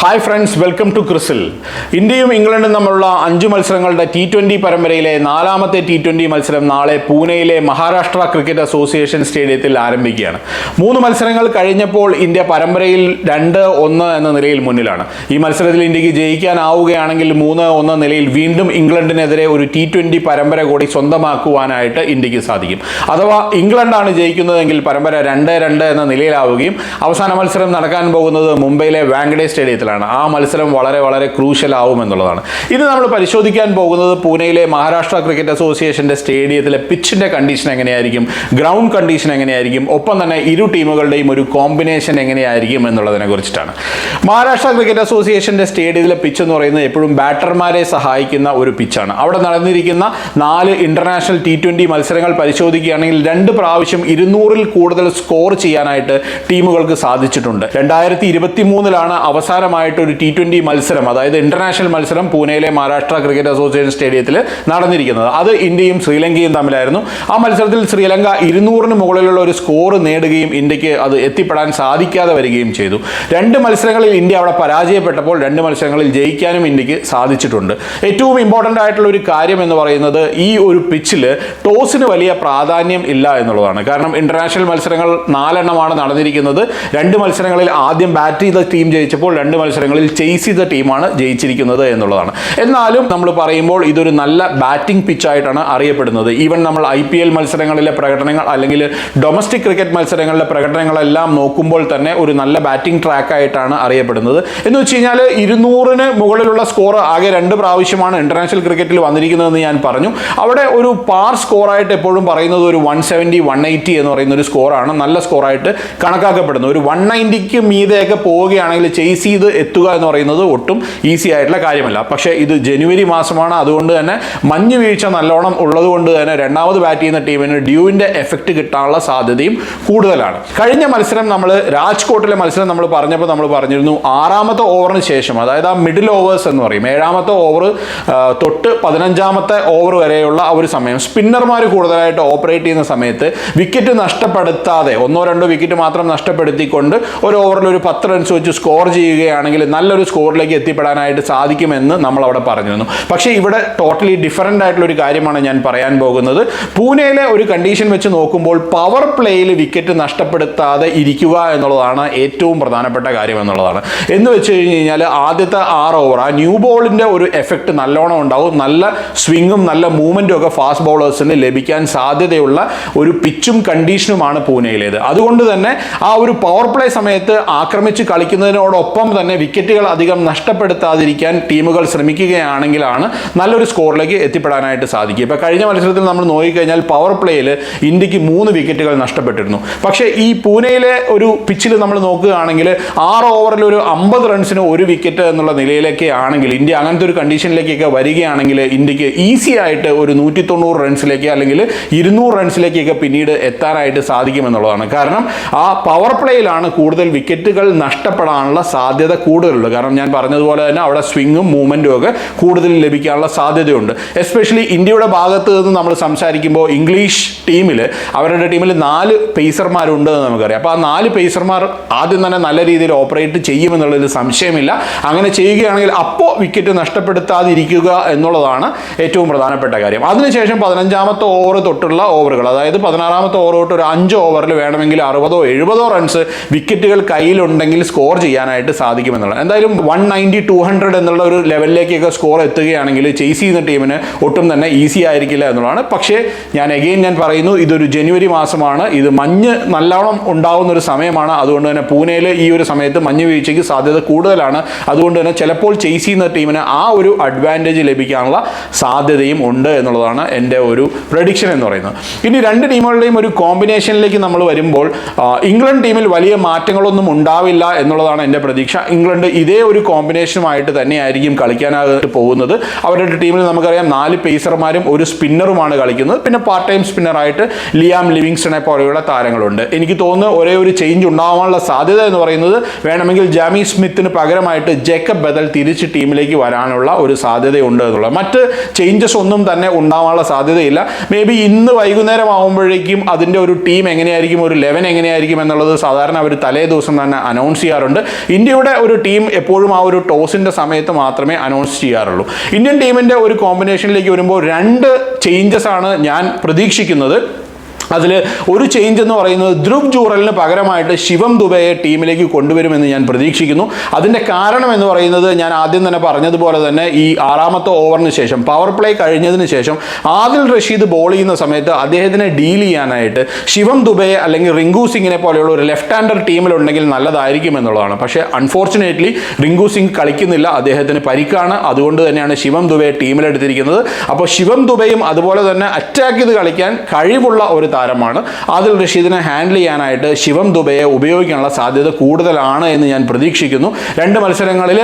Hi friends welcome to ക്രിസിൽ ഇന്ത്യയും ഇംഗ്ലണ്ടും തമ്മിലുള്ള അഞ്ച് മത്സരങ്ങളുടെ ടി ട്വന്റി പരമ്പരയിലെ നാലാമത്തെ ടി ട്വന്റി മത്സരം നാളെ പൂനെയിലെ മഹാരാഷ്ട്ര ക്രിക്കറ്റ് അസോസിയേഷൻ സ്റ്റേഡിയത്തിൽ ആരംഭിക്കുകയാണ്. മൂന്ന് മത്സരങ്ങൾ കഴിഞ്ഞപ്പോൾ ഇന്ത്യ പരമ്പരയിൽ രണ്ട് ഒന്ന് എന്ന നിലയിൽ മുന്നിലാണ്. ഈ മത്സരത്തിൽ ഇന്ത്യയ്ക്ക് ജയിക്കാനാവുകയാണെങ്കിൽ മൂന്ന് ഒന്ന് നിലയിൽ വീണ്ടും ഇംഗ്ലണ്ടിനെതിരെ ഒരു ടി ട്വന്റി പരമ്പര കൂടി സ്വന്തമാക്കുവാനായിട്ട് ഇന്ത്യയ്ക്ക് സാധിക്കും. അഥവാ ഇംഗ്ലണ്ടാണ് ജയിക്കുന്നതെങ്കിൽ പരമ്പര രണ്ട് രണ്ട് എന്ന നിലയിലാവുകയും അവസാന മത്സരം നടക്കാൻ പോകുന്നത് മുംബൈയിലെ വാങ്കഡേ സ്റ്റേഡിയത്തിലാണ് ആ മത്സരം വളരെ വളരെ ക്രൂഷ്യൽ ആവും എന്നുള്ളതാണ്. ഇത് നമ്മൾ പരിശോധിക്കാൻ പോകുന്നത് പൂനെയിലെ മഹാരാഷ്ട്ര ക്രിക്കറ്റ് അസോസിയേഷന്റെ സ്റ്റേഡിയത്തിലെ പിച്ചിന്റെ കണ്ടീഷൻ എങ്ങനെയായിരിക്കും ഗ്രൗണ്ട് കണ്ടീഷൻ എങ്ങനെയായിരിക്കും ഒപ്പം തന്നെ ഇരു ടീമുകളുടെയും ഒരു കോമ്പിനേഷൻ എങ്ങനെയായിരിക്കും എന്നുള്ളതിനെ കുറിച്ചിട്ടാണ്. മഹാരാഷ്ട്ര ക്രിക്കറ്റ് അസോസിയേഷന്റെ സ്റ്റേഡിയത്തിലെ പിച്ച് എന്ന് പറയുന്നത് എപ്പോഴും ബാറ്റർമാരെ സഹായിക്കുന്ന ഒരു പിച്ചാണ് അവിടെ നടന്നിരിക്കുന്ന നാല് ഇന്റർനാഷണൽ ടി ട്വന്റി മത്സരങ്ങൾ പരിശോധിക്കുകയാണെങ്കിൽ രണ്ട് പ്രാവശ്യം ഇരുന്നൂറിൽ കൂടുതൽ സ്കോർ ചെയ്യാനായിട്ട് ടീമുകൾക്ക് സാധിച്ചിട്ടുണ്ട്. രണ്ടായിരത്തി ഇരുപത്തി മൂന്നിലാണ് അവസാനമായിട്ട് ഒരു ടി ട്വന്റി മത്സരം അതായത് ഇന്റർനാഷണൽ മത്സരം പൂനെയിലെ മഹാരാഷ്ട്ര ക്രിക്കറ്റ് അസോസിയേഷൻ സ്റ്റേഡിയത്തിൽ നടന്നിരിക്കുന്നത്. അത് ഇന്ത്യയും ശ്രീലങ്കയും തമ്മിലായിരുന്നു. ആ മത്സരത്തിൽ ശ്രീലങ്ക ഇരുന്നൂറിന് മുകളിലുള്ള ഒരു സ്കോർ നേടുകയും ഇന്ത്യയ്ക്ക് അത് എത്തിപ്പെടാൻ സാധിക്കാതെ വരികയും ചെയ്തു. രണ്ട് മത്സരങ്ങളിൽ ഇന്ത്യ അവിടെ പരാജയപ്പെട്ടപ്പോൾ രണ്ട് മത്സരങ്ങളിൽ ജയിക്കാനും ഇന്ത്യയ്ക്ക് സാധിച്ചിട്ടുണ്ട്. ഏറ്റവും ഇമ്പോർട്ടന്റ് ആയിട്ടുള്ള ഒരു കാര്യം എന്ന് പറയുന്നത് ഈ ഒരു പിച്ചിൽ ടോസിന് വലിയ പ്രാധാന്യം ഇല്ല എന്നുള്ളതാണ്. കാരണം ഇന്റർനാഷണൽ മത്സരങ്ങൾ നാലെണ്ണമാണ് നടന്നിരിക്കുന്നത്. രണ്ട് മത്സരങ്ങളിൽ ആദ്യം ബാറ്റ് ചെയ്ത ടീം ജയിച്ചപ്പോൾ രണ്ട് മത്സരങ്ങളിൽ ചെയ്സ് ചെയ്ത ടീമാണ് ജയിച്ചിരിക്കുന്നത് എന്നുള്ളതാണ്. എന്നാലും നമ്മൾ പറയുമ്പോൾ ഇതൊരു നല്ല ബാറ്റിംഗ് പിച്ചായിട്ടാണ് അറിയപ്പെടുന്നത്. ഈവൻ നമ്മൾ ഐ പി എൽ മത്സരങ്ങളിലെ പ്രകടനങ്ങൾ അല്ലെങ്കിൽ ഡൊമസ്റ്റിക് ക്രിക്കറ്റ് മത്സരങ്ങളിലെ പ്രകടനങ്ങളെല്ലാം നോക്കുമ്പോൾ തന്നെ ഒരു നല്ല ബാറ്റിംഗ് ട്രാക്കായിട്ടാണ് അറിയപ്പെടുന്നത്. എന്ന് വെച്ച് കഴിഞ്ഞാൽ ഇരുന്നൂറിന് മുകളിലുള്ള സ്കോർ ആകെ രണ്ട് പ്രാവശ്യമാണ് ഇന്റർനാഷണൽ ക്രിക്കറ്റിൽ വന്നിരിക്കുന്നതെന്ന് ഞാൻ പറഞ്ഞു. അവിടെ ഒരു പാർ സ്കോറായിട്ട് എപ്പോഴും പറയുന്നത് ഒരു വൺ സെവന്റി വൺ എയ്റ്റി എന്ന് പറയുന്ന ഒരു സ്കോറാണ് നല്ല സ്കോറായിട്ട് കണക്കാക്കപ്പെടുന്നത്. ഒരു വൺ നയന്റിക്ക് മീതെയൊക്കെ പോവുകയാണെങ്കിൽ ചേസ് ചെയ്ത് എത്തുക എന്ന് പറയുന്നത് ഒട്ടും ഈസി ആയിട്ടുള്ള കാര്യമല്ല. പക്ഷേ ഇത് ജനുവരി മാസമാണ്. അതുകൊണ്ട് തന്നെ മഞ്ഞ് വീഴ്ച നല്ലോണം ഉള്ളതുകൊണ്ട് തന്നെ രണ്ടാമത് ബാറ്റ് ചെയ്യുന്ന ടീമിന് ഡ്യൂവിന്റെ എഫക്റ്റ് കിട്ടാനുള്ള സാധ്യതയും കൂടുതലാണ്. കഴിഞ്ഞ മത്സരം നമ്മൾ രാജ്കോട്ടിലെ മത്സരം നമ്മൾ പറഞ്ഞപ്പോൾ നമ്മൾ പറഞ്ഞിരുന്നു ആറാമത്തെ ഓവറിന് ശേഷം അതായത് ആ മിഡിൽ ഓവേഴ്സ് എന്ന് പറയും. ഏഴാമത്തെ ഓവർ തൊട്ട് പതിനഞ്ചാമത്തെ ഓവർ വരെയുള്ള ആ ഒരു സമയം. സ്പിന്നർമാർ കൂടുതലായിട്ട് ഓപ്പറേറ്റ് ചെയ്യുന്ന സമയത്ത് വിക്കറ്റ് നഷ്ടപ്പെടുത്താതെ ഒന്നോ രണ്ടോ വിക്കറ്റ് മാത്രം നഷ്ടപ്പെടുത്തിക്കൊണ്ട് ഒരു ഓവറിൽ ഒരു പത്ത് റൺസ് വെച്ച് സ്കോർ ചെയ്യുകയാണെങ്കിൽ നല്ലൊരു സ്കോറിലേക്ക് എത്തിപ്പെടാനായിട്ട് സാധിക്കുമെന്ന് നമ്മൾ അവിടെ പറഞ്ഞിരുന്നു പക്ഷേ ഇവിടെ ടോട്ടലി ഡിഫറന്റ് ആയിട്ടുള്ള ഒരു കാര്യമാണ് ഞാൻ പറയാൻ പോകുന്നത്. പൂനെയിലെ ഒരു കണ്ടീഷൻ വെച്ച് നോക്കുമ്പോൾ പവർ പ്ലേയിൽ വിക്കറ്റ് നഷ്ടപ്പെടുത്താതെ ഇരിക്കുക എന്നുള്ളതാണ് ഏറ്റവും പ്രധാനപ്പെട്ട കാര്യം എന്നുള്ളതാണ്. എന്ന് വെച്ച് കഴിഞ്ഞ് കഴിഞ്ഞാൽ ആദ്യത്തെ ആറ് ഓവർ ആ ന്യൂ ബോളിന്റെ ഒരു എഫക്റ്റ് നല്ലോണം ഉണ്ടാവും. നല്ല സ്വിങ്ങും നല്ല മൂവ്മെന്റും ഒക്കെ ഫാസ്റ്റ് ബൗളേഴ്സിന് ലഭിക്കാൻ സാധ്യതയുള്ള ഒരു പിച്ചും കണ്ടീഷനുമാണ് പൂനെയിലേത്. അതുകൊണ്ട് തന്നെ ആ ഒരു പവർ പ്ലേ സമയത്ത് ആക്രമിച്ച് കളിക്കുന്നതിനോടൊപ്പം തന്നെ വിക്കറ്റുകൾ അധികം നഷ്ടപ്പെടുത്താതിരിക്കാൻ ടീമുകൾ ശ്രമിക്കുകയാണെങ്കിലാണ് നല്ലൊരു സ്കോറിലേക്ക് എത്തിപ്പെടാനായിട്ട് സാധിക്കും ഇപ്പോൾ കഴിഞ്ഞ മത്സരത്തിൽ നമ്മൾ നോക്കിക്കഴിഞ്ഞാൽ പവർ പ്ലേയിൽ ഇന്ത്യയ്ക്ക് മൂന്ന് വിക്കറ്റുകൾ നഷ്ടപ്പെട്ടിരുന്നു. പക്ഷേ ഈ പൂനെയിലെ ഒരു പിച്ചിൽ നമ്മൾ നോക്കുകയാണെങ്കിൽ ആറ് ഓവറിൽ ഒരു അമ്പത് റൺസിന് ഒരു വിക്കറ്റ് എന്നുള്ള നിലയിലൊക്കെ ആണെങ്കിൽ ഇന്ത്യ അങ്ങനത്തെ ഒരു കണ്ടീഷനിലേക്കൊക്കെ വരികയാണെങ്കിൽ ഇന്ത്യയ്ക്ക് ഈസി ആയിട്ട് ഒരു നൂറ്റി തൊണ്ണൂറ് റൺസിലേക്ക് അല്ലെങ്കിൽ ഇരുന്നൂറ് റൺസിലേക്കൊക്കെ പിന്നീട് എത്താനായിട്ട് സാധിക്കുമെന്നുള്ളതാണ്. കാരണം ആ പവർ പ്ലേയിലാണ് കൂടുതൽ വിക്കറ്റുകൾ നഷ്ടപ്പെടാനുള്ള സാധ്യത കൂടുതലുള്ളത് കാരണം ഞാൻ പറഞ്ഞതുപോലെ തന്നെ അവിടെ സ്വിങ്ങും മൂവ്മെന്റും ഒക്കെ കൂടുതൽ ലഭിക്കാനുള്ള സാധ്യതയുണ്ട്. എസ്പെഷ്യലി ഇന്ത്യയുടെ ഭാഗത്ത് നിന്ന് നമ്മൾ സംസാരിക്കുമ്പോൾ ഇംഗ്ലീഷ് ടീമിൽ അവരുടെ ടീമിൽ നാല് പേസർമാരുണ്ട് എന്ന് നമുക്കറിയാം. അപ്പോൾ ആ നാല് പേസർമാർ ആദ്യം തന്നെ നല്ല രീതിയിൽ ഓപ്പറേറ്റ് ചെയ്യുമെന്നുള്ളതിൽ സംശയമില്ല. അങ്ങനെ ചെയ്യുകയാണെങ്കിൽ അപ്പോൾ വിക്കറ്റ് നഷ്ടപ്പെടുത്താതിരിക്കുക എന്നുള്ളതാണ് ഏറ്റവും പ്രധാനപ്പെട്ട കാര്യം. അതിനുശേഷം പതിനഞ്ചാമത്തെ ഓവർ തൊട്ടുള്ള ഓവറുകൾ അതായത് പതിനാറാമത്തെ ഓവർ തൊട്ട് ഒരു അഞ്ച് ഓവറിൽ വേണമെങ്കിൽ അറുപതോ എഴുപതോ റൺസ് വിക്കറ്റുകൾ കയ്യിലുണ്ടെങ്കിൽ സ്കോർ ചെയ്യാനായിട്ട് സാധിക്കുമെന്നുള്ളത് എന്തായാലും വൺ നയന്റി ടു ഹൺഡ്രഡ് എന്നുള്ള ഒരു ലെവലിലേക്കൊക്കെ സ്കോർ എത്തുകയാണെങ്കിൽ ചേസ് ചെയ്യുന്ന ടീമിന് ഒട്ടും തന്നെ ഈസി ആയിരിക്കില്ല എന്നുള്ളതാണ്. പക്ഷേ ഞാൻ എഗെയിൻ ഞാൻ പറയുന്നു ഇതൊരു ജനുവരി മാസമാണ്. ഇത് മഞ്ഞ് നല്ലോണം ഉണ്ടാകുന്ന ഒരു സമയമാണ്. അതുകൊണ്ട് തന്നെ പൂനെയിൽ ഈ ഒരു സമയത്ത് മഞ്ഞ് വീഴ്ചയ്ക്ക് സാധ്യത കൂടുതലാണ്. അതുകൊണ്ട് തന്നെ ചിലപ്പോൾ ചേസ് ചെയ്യുന്ന ടീമിന് ആ ഒരു അഡ്വാന്റേജ് ലഭിക്കാനുള്ള സാധ്യതയും ഉണ്ട് എന്നുള്ളതാണ് എന്റെ ഒരു പ്രഡിക്ഷൻ എന്ന് പറയുന്നത്. ഇനി രണ്ട് ടീമുകളുടെയും ഒരു കോമ്പിനേഷനിലേക്ക് നമ്മൾ വരുമ്പോൾ ഇംഗ്ലണ്ട് ടീമിൽ വലിയ മാറ്റങ്ങളൊന്നും ഉണ്ടാവില്ല എന്നുള്ളതാണ് എന്റെ പ്രതീക്ഷ. ഇംഗ്ലണ്ട് ഇതേ ഒരു കോമ്പിനേഷനുമായിട്ട് തന്നെയായിരിക്കും കളിക്കാനായിട്ട് പോകുന്നത്. അവരുടെ ടീമിൽ നമുക്കറിയാം നാല് പേസർമാരും ഒരു സ്പിന്നറുമാണ് കളിക്കുന്നത്. പിന്നെ പാർട്ട് ടൈം സ്പിന്നറായിട്ട് ലിയാം ലിവിങ്സ്റ്റണെ പോലെയുള്ള താരങ്ങളുണ്ട്. എനിക്ക് തോന്നുന്നു ഒരേ ഒരു ചേഞ്ച് ഉണ്ടാവാനുള്ള സാധ്യത എന്ന് പറയുന്നത് വേണമെങ്കിൽ ജാമി സ്മിത്തിന് പകരമായിട്ട് ജേക്കബ് ബദൽ തിരിച്ച് ടീമിലേക്ക് വരാനുള്ള ഒരു സാധ്യതയുണ്ട് എന്നുള്ളത്. മറ്റ് ചേഞ്ചസ് ഒന്നും തന്നെ ഉണ്ടാവാനുള്ള സാധ്യതയില്ല. മേ ബി ഇന്ന് വൈകുന്നേരം ആകുമ്പോഴേക്കും അതിന്റെ ഒരു ടീം എങ്ങനെയായിരിക്കും ഒരു ലെവൻ എങ്ങനെയായിരിക്കും എന്നുള്ളത് സാധാരണ അവർ തലേ ദിവസം തന്നെ അനൗൺസ് ചെയ്യാറുണ്ട്. ഇന്ത്യയുടെ ഒരു ടീം എപ്പോഴും ആ ഒരു ടോസിന്റെ സമയത്ത് മാത്രമേ അനൗൺസ് ചെയ്യാറുള്ളൂ. ഇന്ത്യൻ ടീമിന്റെ ഒരു കോമ്പിനേഷനിലേക്ക് വരുമ്പോൾ രണ്ട് ചേഞ്ചസ് ആണ് ഞാൻ പ്രതീക്ഷിക്കുന്നത്. അതിൽ ഒരു ചേഞ്ച് എന്ന് പറയുന്നത് ധ്രുവ് ജൂറലിന് പകരമായിട്ട് ശിവം ദുബയെ ടീമിലേക്ക് കൊണ്ടുവരുമെന്ന് ഞാൻ പ്രതീക്ഷിക്കുന്നു. അതിന്റെ കാരണം എന്ന് പറയുന്നത് ഞാൻ ആദ്യം തന്നെ പറഞ്ഞതുപോലെ തന്നെ ഈ ആറാമത്തെ ഓവറിന് ശേഷം പവർ പ്ലേ കഴിഞ്ഞതിന് ശേഷം ആദിൽ റഷീദ് ബോൾ ചെയ്യുന്ന സമയത്ത് അദ്ദേഹത്തിനെ ഡീൽ ചെയ്യാനായിട്ട് ശിവം ദുബയെ അല്ലെങ്കിൽ റിങ്കു സിംഗിനെ പോലെയുള്ള ഒരു ലെഫ്റ്റ് ഹാൻഡർ ടീമിലുണ്ടെങ്കിൽ നല്ലതായിരിക്കും എന്നുള്ളതാണ്. പക്ഷേ അൺഫോർച്ചുനേറ്റ്ലി റിങ്കു സിംഗ് കളിക്കുന്നില്ല അദ്ദേഹത്തിന് പരിക്കാണ്. അതുകൊണ്ട് തന്നെയാണ് ശിവം ദുബയെ ടീമിലെടുത്തിരിക്കുന്നത്. അപ്പോൾ ശിവം ദുബയും അതുപോലെ തന്നെ അറ്റാക്ക് ചെയ്ത് കളിക്കാൻ കഴിവുള്ള ഒരു താരമാണ്. ആദിൽ റഷീദിനെ ഹാൻഡിൽ ചെയ്യാനായിട്ട് ശിവം ദുബയെ ഉപയോഗിക്കാനുള്ള സാധ്യത കൂടുതലാണ് എന്ന് ഞാൻ പ്രതീക്ഷിക്കുന്നു. രണ്ട് മത്സരങ്ങളിൽ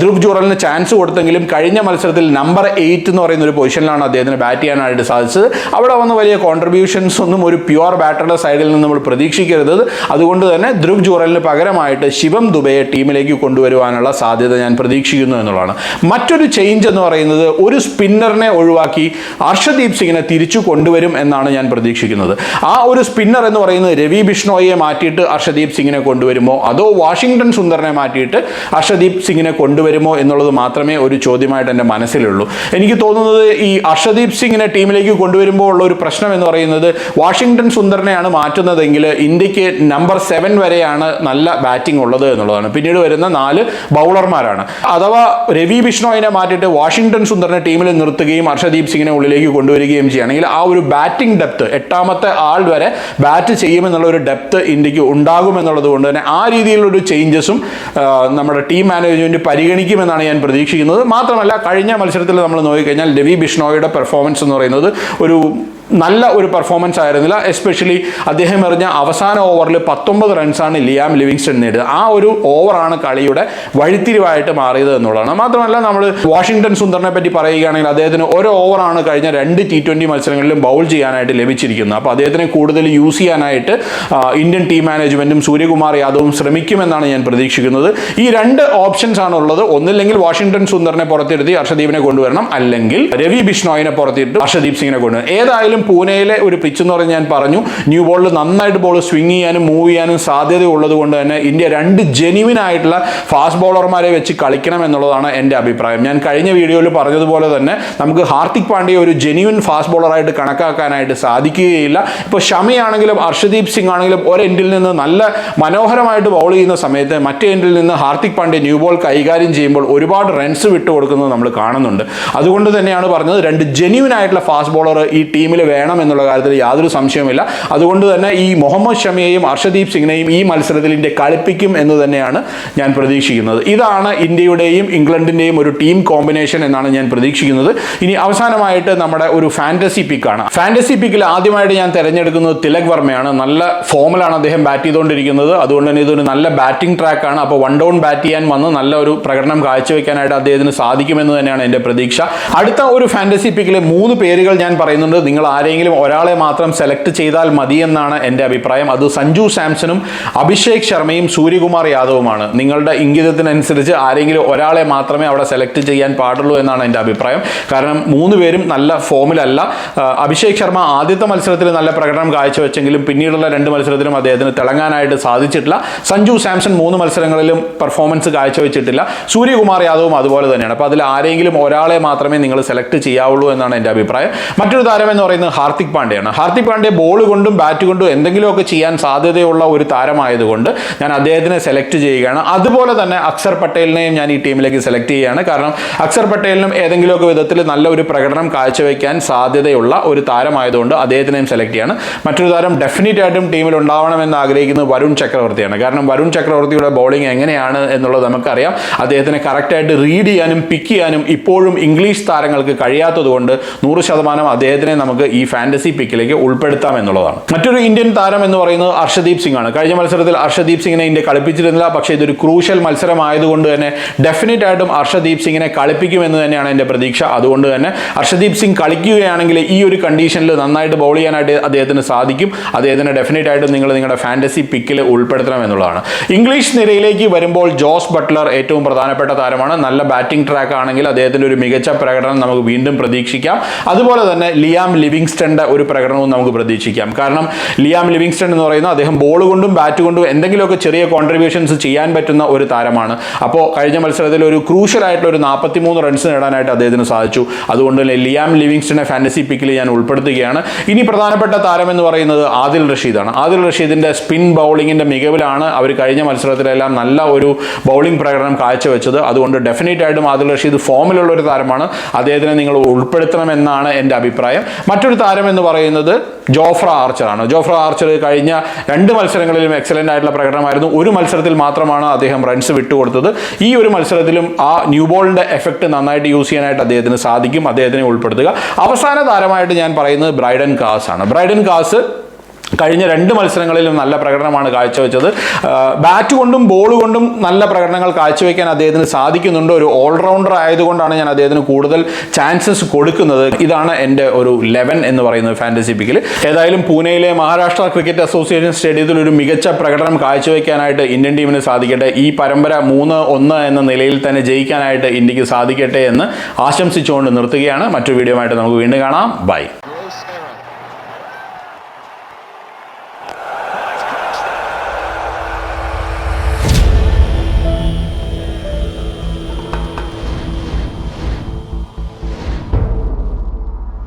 ധ്രുവ് ജൂറലിന് ചാൻസ് കൊടുത്തെങ്കിലും കഴിഞ്ഞ മത്സരത്തിൽ നമ്പർ എയ്റ്റ് എന്ന് പറയുന്ന ഒരു പൊസിഷനിലാണ് അദ്ദേഹത്തിന് ബാറ്റ് ചെയ്യാനായിട്ട് സാധിച്ചത്. അവിടെ വന്ന് വലിയ കോൺട്രിബ്യൂഷൻസ് ഒന്നും ഒരു പ്യുവർ ബാറ്ററുടെ സൈഡിൽ നിന്ന് നമ്മൾ പ്രതീക്ഷിക്കരുത്. അതുകൊണ്ട് തന്നെ ധ്രുവ് ജൂറലിന് പകരമായിട്ട് ശിവം ദുബയെ ടീമിലേക്ക് കൊണ്ടുവരുവാനുള്ള സാധ്യത ഞാൻ പ്രതീക്ഷിക്കുന്നു എന്നുള്ളതാണ്. മറ്റൊരു ചേഞ്ച് എന്ന് പറയുന്നത് ഒരു സ്പിന്നറിനെ ഒഴിവാക്കി അർഷദീപ് സിംഗിനെ തിരിച്ചു കൊണ്ടുവരും എന്നാണ് ഞാൻ പ്രതീക്ഷിക്കുന്നത്. ആ ഒരു സ്പിന്നർ എന്ന് പറയുന്നത് രവി ബിഷ്ണോയെ മാറ്റിയിട്ട് അർഷദീപ് സിംഗിനെ കൊണ്ടുവരുമോ? അതോ വാഷിങ്ടൺ സുന്ദറിനെ മാറ്റിയിട്ട് അർഷദീപ് സിംഗിനെ കൊണ്ടുവരുമോ എന്നുള്ളത് മാത്രമേ ഒരു ചോദ്യമായിട്ട് എന്റെ മനസ്സിലുള്ളൂ. എനിക്ക് തോന്നുന്നത് ഈ അർഷദീപ് സിംഗിനെ ടീമിലേക്ക് കൊണ്ടുവരുമ്പോൾ ഉള്ള ഒരു പ്രശ്നം എന്ന് പറയുന്നത് വാഷിങ്ടൺ സുന്ദറിനെയാണ് മാറ്റുന്നതെങ്കിൽ ഇന്ത്യയ്ക്ക് നമ്പർ സെവൻ വരെയാണ് നല്ല ബാറ്റിംഗ് ഉള്ളത് എന്നുള്ളതാണ്. പിന്നീട് വരുന്ന നാല് ബൗളർമാരാണ് അഥവാ രവി ബിഷ്ണോയിനെ മാറ്റിയിട്ട് വാഷിങ്ടൺ സുന്ദറിനെ ടീമിൽ നിർത്തുകയും അർഷദീപ് സിംഗിനെ ഉള്ളിലേക്ക് കൊണ്ടുവരികയും ചെയ്യുകയാണെങ്കിൽ ആ ഒരു ബാറ്റിംഗ് ഡെപ്ത് എട്ടാമത്തെ ആൾ വരെ ബാറ്റ് ചെയ്യുമെന്നുള്ള ഒരു ഡെപ്ത് ഇന്ത്യയ്ക്ക് ഉണ്ടാകുമെന്നുള്ളത് കൊണ്ട് തന്നെ ആ രീതിയിലൊരു ചേഞ്ചസും നമ്മുടെ ടീം മാനേജ്മെന്റ് പരിഗണിക്കുമെന്നാണ് ഞാൻ പ്രതീക്ഷിക്കുന്നത്. മാത്രമല്ല കഴിഞ്ഞ മത്സരത്തിൽ നമ്മൾ നോക്കിക്കഴിഞ്ഞാൽ രവി ബിഷ്ണോയുടെ പെർഫോമൻസ് എന്ന് പറയുന്നത് ഒരു നല്ല ഒരു പെർഫോമൻസ് ആയിരുന്നില്ല. എസ്പെഷ്യലി അദ്ദേഹം എറിഞ്ഞ അവസാന ഓവറിൽ പത്തൊമ്പത് റൺസാണ് ലിയാം ലിവിങ്സ്റ്റൺ നേടിയത്. ആ ഒരു ഓവറാണ് കളിയുടെ വഴിത്തിരിവായിട്ട് മാറിയത് എന്നുള്ളതാണ്. മാത്രമല്ല നമ്മൾ വാഷിംഗ്ടൺ സുന്ദറിനെ പറ്റി പറയുകയാണെങ്കിൽ അദ്ദേഹത്തിന് ഒരു ഓവറാണ് കഴിഞ്ഞ രണ്ട് ടി ട്വന്റി മത്സരങ്ങളിലും ബൗൾ ചെയ്യാനായിട്ട് ലഭിച്ചിരിക്കുന്നത്. അപ്പോൾ അദ്ദേഹത്തിനെ കൂടുതൽ യൂസ് ചെയ്യാനായിട്ട് ഇന്ത്യൻ ടീം മാനേജ്മെന്റും സൂര്യകുമാർ യാദവും ശ്രമിക്കുമെന്നാണ് ഞാൻ പ്രതീക്ഷിക്കുന്നത്. ഈ രണ്ട് ഓപ്ഷൻസ് ആണ് ഉള്ളത്. ഒന്നില്ലെങ്കിൽ വാഷിംഗ്ടൺ സുന്ദറിനെ പുറത്തിരുത്തി അർഷദീപിനെ കൊണ്ടുവരണം. അല്ലെങ്കിൽ രവി ബിഷ്ണോയിനെ പുറത്തിട്ട് അർഷദീപ് സിംഗിനെ കൊണ്ടുവരണം. ഏതായാലും പൂനെയിലെ ഒരു പിച്ച് എന്ന് പറഞ്ഞ് ഞാൻ പറഞ്ഞു. ന്യൂ ബോളിൽ നന്നായിട്ട് ബോൾ സ്വിങ് ചെയ്യാനും മൂവ് ചെയ്യാനും സാധ്യതയുള്ളത് കൊണ്ട് തന്നെ ഇന്ത്യ രണ്ട് ജെനുവിൻ ആയിട്ടുള്ള ഫാസ്റ്റ് ബോളർമാരെ വെച്ച് കളിക്കണം എന്നുള്ളതാണ് എന്റെ അഭിപ്രായം. ഞാൻ കഴിഞ്ഞ വീഡിയോയിൽ പറഞ്ഞതുപോലെ തന്നെ നമുക്ക് ഹാർദിക് പാണ്ഡ്യ ഒരു ജെനുവിൻ ഫാസ്റ്റ് ബോളറായിട്ട് കണക്കാക്കാനായിട്ട് സാധിക്കുകയില്ല. ഇപ്പോൾ ഷമിയാണെങ്കിലും അർഷദീപ് സിംഗ് ആണെങ്കിലും ഒരു എൻഡിൽ നിന്ന് നല്ല മനോഹരമായിട്ട് ബൗൾ ചെയ്യുന്ന സമയത്ത് മറ്റേ എൻഡിൽ നിന്ന് ഹാർദിക് പാണ്ഡ്യ ന്യൂ ബോൾ കൈകാര്യം ചെയ്യുമ്പോൾ ഒരുപാട് റൺസ് വിട്ടു കൊടുക്കുന്നത് നമ്മൾ കാണുന്നുണ്ട്. അതുകൊണ്ട് തന്നെയാണ് പറഞ്ഞത് രണ്ട് ജെനുവിൻ ആയിട്ടുള്ള ഫാസ്റ്റ് ബോളർ ഈ ടീമിൽ വേണം എന്നുള്ള കാര്യത്തിൽ യാതൊരു സംശയവുമില്ല. അതുകൊണ്ട് തന്നെ ഈ മുഹമ്മദ് ഷമിയെയും അർഷദീപ് സിംഗിനെയും ഈ മത്സരത്തിൽ ഇന്ത്യ കളിപ്പിക്കും എന്ന് തന്നെയാണ് ഞാൻ പ്രതീക്ഷിക്കുന്നത്. ഇതാണ് ഇന്ത്യയുടെയും ഇംഗ്ലണ്ടിന്റെയും ഒരു ടീം കോമ്പിനേഷൻ എന്നാണ് ഞാൻ പ്രതീക്ഷിക്കുന്നത്. ഇനി അവസാനമായിട്ട് നമ്മുടെ ഒരു ഫാന്റസി പിക്കാണ്. ഫാന്റസി പിക്കിൽ ആദ്യമായിട്ട് ഞാൻ തിരഞ്ഞെടുക്കുന്നത് തിലക് വർമ്മയാണ്. നല്ല ഫോമിലാണ് അദ്ദേഹം ബാറ്റ് ചെയ്തുകൊണ്ടിരിക്കുന്നത്. അതുകൊണ്ട് തന്നെ ഇതൊരു നല്ല ബാറ്റിംഗ് ട്രാക്കാണ്. അപ്പോൾ വൺ ഡൗൺ ബാറ്റ് ചെയ്യാൻ വന്ന് നല്ല ഒരു പ്രകടനം കാഴ്ചവെക്കാനായിട്ട് അദ്ദേഹത്തിന് സാധിക്കുമെന്ന് തന്നെയാണ് എന്റെ പ്രതീക്ഷ. അടുത്ത ഒരു ഫാന്റസി പിക്കിലെ മൂന്ന് പേരുകൾ ഞാൻ പറയുന്നുണ്ട്. നിങ്ങൾ ആരെങ്കിലും ഒരാളെ മാത്രം സെലക്ട് ചെയ്താൽ മതി എന്നാണ് എന്റെ അഭിപ്രായം. അത് സഞ്ജു സാംസണും അഭിഷേക് ശർമ്മയും സൂര്യകുമാർ യാദവുമാണ്. നിങ്ങളുടെ ഇംഗിതത്തിനനുസരിച്ച് ആരെങ്കിലും ഒരാളെ മാത്രമേ അവിടെ സെലക്ട് ചെയ്യാൻ പാടുള്ളൂ എന്നാണ് എന്റെ അഭിപ്രായം. കാരണം മൂന്ന് പേരും നല്ല ഫോമിലല്ല അഭിഷേക് ശർമ്മ ആദ്യത്തെ മത്സരത്തിൽ നല്ല പ്രകടനം കാഴ്ചവെച്ചെങ്കിലും പിന്നീടുള്ള രണ്ട് മത്സരത്തിലും അദ്ദേഹത്തിന് തിളങ്ങാനായിട്ട് സാധിച്ചിട്ടില്ല. സഞ്ജു സാംസൺ മൂന്ന് മത്സരങ്ങളിലും പെർഫോമൻസ് കാഴ്ചവെച്ചിട്ടില്ല. സൂര്യകുമാർ യാദവും അതുപോലെ തന്നെയാണ്. അപ്പോൾ അതിൽ ആരെങ്കിലും ഒരാളെ മാത്രമേ നിങ്ങൾ സെലക്ട് ചെയ്യാവുള്ളൂ എന്നാണ് എന്റെ അഭിപ്രായം. മറ്റൊരു താരം എന്ന് പറയുന്നത് ഹാർദിക് പാണ്ഡ്യയാണ് ഹാർദിക് പാണ്ഡ്യ ബോൾ കൊണ്ടും ബാറ്റ് കൊണ്ടും എന്തെങ്കിലുമൊക്കെ ചെയ്യാൻ സാധ്യതയുള്ള ഒരു താരമായതുകൊണ്ട് ഞാൻ അദ്ദേഹത്തിനെ സെലക്ട് ചെയ്യുകയാണ്. അതുപോലെ തന്നെ അക്ഷർ പട്ടേലിനെയും ഞാൻ ഈ ടീമിലേക്ക് സെലക്ട് ചെയ്യുകയാണ്. കാരണം അക്ഷർ പട്ടേലിനും ഏതെങ്കിലുമൊക്കെ വിധത്തിൽ നല്ല ഒരു പ്രകടനം കാഴ്ചവെക്കാൻ സാധ്യതയുള്ള ഒരു താരമായതുകൊണ്ട് അദ്ദേഹത്തിനെയും സെലക്ട് ചെയ്യാണ്. മറ്റൊരു താരം ഡെഫിനറ്റ് ആയിട്ടും ടീമിൽ ഉണ്ടാവണമെന്ന് ആഗ്രഹിക്കുന്നത് വരുൺ ചക്രവർത്തിയാണ്. കാരണം വരുൺ ചക്രവർത്തിയുടെ ബോളിംഗ് എങ്ങനെയാണ് എന്നുള്ളത് നമുക്കറിയാം. അദ്ദേഹത്തിനെ കറക്റ്റായിട്ട് റീഡ് ചെയ്യാനും പിക്ക് ചെയ്യാനും ഇപ്പോഴും ഇംഗ്ലീഷ് താരങ്ങൾക്ക് കഴിയാത്തതുകൊണ്ട് നൂറ് ശതമാനം അദ്ദേഹത്തിനെ നമുക്ക് ഈ ഫാന്റസി പിക്കിലേക്ക് ഉൾപ്പെടുത്താം എന്നുള്ളതാണ്. മറ്റൊരു ഇന്ത്യൻ താരം എന്ന് പറയുന്നത് അർഷദീപ് സിംഗ് ആണ് കഴിഞ്ഞ മത്സരത്തിൽ അർഷദീപ് സിംഗിനെ ഇന്ത്യ കളിപ്പിച്ചിരുന്നില്ല. പക്ഷേ ഇതൊരു ക്രൂഷ്യൽ മത്സരമായതുകൊണ്ട് തന്നെ ഡെഫിനറ്റ് ആയിട്ടും അർഷദീപ് സിംഗിനെ കളിപ്പിക്കുമെന്ന് തന്നെയാണ് എന്റെ പ്രതീക്ഷ. അതുകൊണ്ട് തന്നെ അർഷദീപ് സിംഗ് കളിക്കുകയാണെങ്കിൽ ഈ ഒരു കണ്ടീഷനിൽ നന്നായിട്ട് ബൗൾ ചെയ്യാനായിട്ട് അദ്ദേഹത്തിന് സാധിക്കും. അദ്ദേഹത്തിന് ഡെഫിനറ്റ് ആയിട്ടും നിങ്ങൾ നിങ്ങളുടെ ഫാന്റസി പിക്കിൽ ഉൾപ്പെടുത്തണം എന്നുള്ളതാണ്. ഇംഗ്ലീഷ് നിരയിലേക്ക് വരുമ്പോൾ ജോസ് ബട്ട്ലർ ഏറ്റവും പ്രധാനപ്പെട്ട താരമാണ്. നല്ല ബാറ്റിംഗ് ട്രാക്ക് ആണെങ്കിൽ അദ്ദേഹത്തിന്റെ ഒരു മികച്ച പ്രകടനം നമുക്ക് വീണ്ടും പ്രതീക്ഷിക്കാം. അതുപോലെ തന്നെ ലിയാം ലിവിങ് ലിവിങ്സ്റ്റന്റെ ഒരു പ്രകടനവും നമുക്ക് പ്രതീക്ഷിക്കാം. കാരണം ലിയാം ലിവിങ്സ്റ്റൺ എന്ന് പറയുന്ന അദ്ദേഹം ബോൾ കൊണ്ടും ബാറ്റ് കൊണ്ടും എന്തെങ്കിലുമൊക്കെ ചെറിയ കോൺട്രിബ്യൂഷൻസ് ചെയ്യാൻ പറ്റുന്ന ഒരു താരമാണ്. അപ്പോൾ കഴിഞ്ഞ മത്സരത്തിൽ ഒരു ക്രൂഷ്യൽ ആയിട്ടുള്ള ഒരു നാൽപ്പത്തി മൂന്ന് റൺസ് നേടാനായിട്ട് അദ്ദേഹത്തിന് സാധിച്ചു. അതുകൊണ്ട് തന്നെ ലിയാം ലിവിങ്സ്റ്റനെ ഫാൻസി പിക്കിൽ ഞാൻ ഉൾപ്പെടുത്തുകയാണ്. ഇനി പ്രധാനപ്പെട്ട താരം എന്ന് പറയുന്നത് ആദിൽ റഷീദാണ്. ആദിൽ റഷീദിന്റെ സ്പിൻ ബൗളിങ്ങിന്റെ മികവിലാണ് അവർ കഴിഞ്ഞ മത്സരത്തിലെല്ലാം നല്ല ഒരു ബൗളിംഗ് പ്രകടനം കാഴ്ചവെച്ചത്. അതുകൊണ്ട് ഡെഫിനറ്റ് ആയിട്ടും ആദിൽ റഷീദ് ഫോമിലുള്ള ഒരു താരമാണ്. അദ്ദേഹത്തിനെ നിങ്ങൾ ഉൾപ്പെടുത്തണമെന്നാണ് എന്റെ അഭിപ്രായം. മറ്റൊരു താരം എന്ന് പറയുന്നത് ജോഫ്ര ആർച്ചറാണ്. ജോഫ്ര ആർച്ചർ കഴിഞ്ഞ രണ്ട് മത്സരങ്ങളിലും എക്സലന്റ് ആയിട്ടുള്ള പ്രകടനമായിരുന്നു. ഒരു മത്സരത്തിൽ മാത്രമാണ് അദ്ദേഹം റൺസ് വിട്ടുകൊടുത്തത്. ഈ ഒരു മത്സരത്തിലും ആ ന്യൂ ബോളിന്റെ എഫക്റ്റ് നന്നായിട്ട് യൂസ് ചെയ്യാനായിട്ട് അദ്ദേഹത്തിന് സാധിക്കും. അദ്ദേഹത്തിനെ ഉൾപ്പെടുത്തുക. അവസാന താരമായിട്ട് ഞാൻ പറയുന്നത് ബ്രൈഡൻ കാസ് ആണ്. ബ്രൈഡൻ കാസ് കഴിഞ്ഞ രണ്ട് മത്സരങ്ങളിലും നല്ല പ്രകടനമാണ് കാഴ്ചവെച്ചത്. ബാറ്റ് കൊണ്ടും ബോൾ കൊണ്ടും നല്ല പ്രകടനങ്ങൾ കാഴ്ചവെക്കാൻ അദ്ദേഹത്തിന് സാധിക്കുന്നുണ്ട്. ഒരു ഓൾറൗണ്ടർ ആയതുകൊണ്ടാണ് ഞാൻ അദ്ദേഹത്തിന് കൂടുതൽ ചാൻസസ് കൊടുക്കുന്നത്. ഇതാണ് എന്റെ ഒരു ലെവൻ എന്ന് പറയുന്നത് ഫാന്റസി പിക്കിൽ ഏതായാലും പൂനെയിലെ മഹാരാഷ്ട്ര ക്രിക്കറ്റ് അസോസിയേഷൻ സ്റ്റേഡിയത്തിൽ ഒരു മികച്ച പ്രകടനം കാഴ്ചവെക്കാനായിട്ട് ഇന്ത്യൻ ടീമിന് സാധിക്കട്ടെ. ഈ പരമ്പര മൂന്ന് ഒന്ന് എന്ന നിലയിൽ തന്നെ ജയിക്കാനായിട്ട് ഇന്ത്യയ്ക്ക് സാധിക്കട്ടെ എന്ന് ആശംസിച്ചുകൊണ്ട് നിർത്തുകയാണ്. മറ്റൊരു വീഡിയോ ആയിട്ട് നമുക്ക് വീണ്ടും കാണാം. ബൈ